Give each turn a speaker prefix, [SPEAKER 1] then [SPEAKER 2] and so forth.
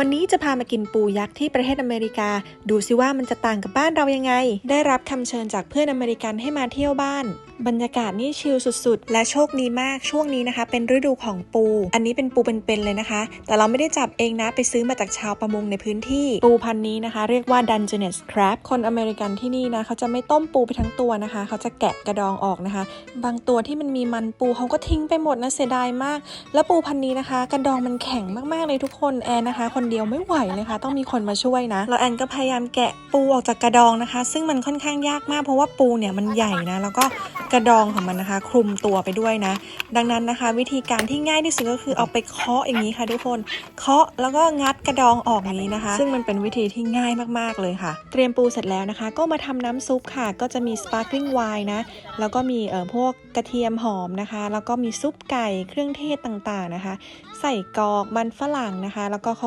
[SPEAKER 1] วันนี้จะพามากินปูยักษ์ที่ประเทศอเมริกา ดูซิว่ามันจะต่างกับบ้านเรายังไง ได้รับคำเชิญจากเพื่อนอเมริกันให้มาเที่ยวบ้าน บรรยากาศนี่ชิลสุดๆ และโชคดีมากช่วงนี้นะคะ เป็นฤดูของปู อันนี้เป็นปูเป็นๆเลยนะคะ แต่เราไม่ได้จับเองนะไปซื้อมาจากชาวประมงในพื้นที่ ปูพันนี้นะคะ เรียกว่า Dungeness crab คนอเมริกันที่นี่นะเขาจะไม่ต้มปูไปทั้งตัวนะคะ เขาจะแกะกระดองออกนะคะ บางตัวที่มันมีมันปูเขาก็ทิ้งไปหมดนะเสียดายมาก แล้วปูพันนี้นะคะ กระดองมันแข็งมากๆเลยทุกคนแอนนะคะ คนเดียวไม่ไหวเลยค่ะต้องมีคนมาช่วยนะแล้วแอนก็พยายามแกะปูออกจากกระดองนะคะ ซึ่งมันค่อนข้างยากมากเพราะว่าปูเนี่ยมันใหญ่นะแล้วก็กระดองของมันนะคะ คลุมตัวไปด้วยนะ ดังนั้นนะคะ วิธีการที่ง่ายที่สุดก็คือเอาไปเคาะอย่างนี้ค่ะทุกคน เคาะแล้วก็งัดกระดองออกอย่างนี้นะคะ ซึ่งมันเป็นวิธีที่ง่ายมากๆเลยค่ะ เตรียมปูเสร็จแล้วนะคะ ก็มาทำน้ำซุปค่ะ ก็จะมี sparkling wine นะ แล้วก็มีเอ่อพวกกระเทียมหอมนะคะ แล้วก็มีซุปไก่เครื่องเทศต่างๆนะคะ ใส่กอกมันฝรั่งนะคะ แล้วก็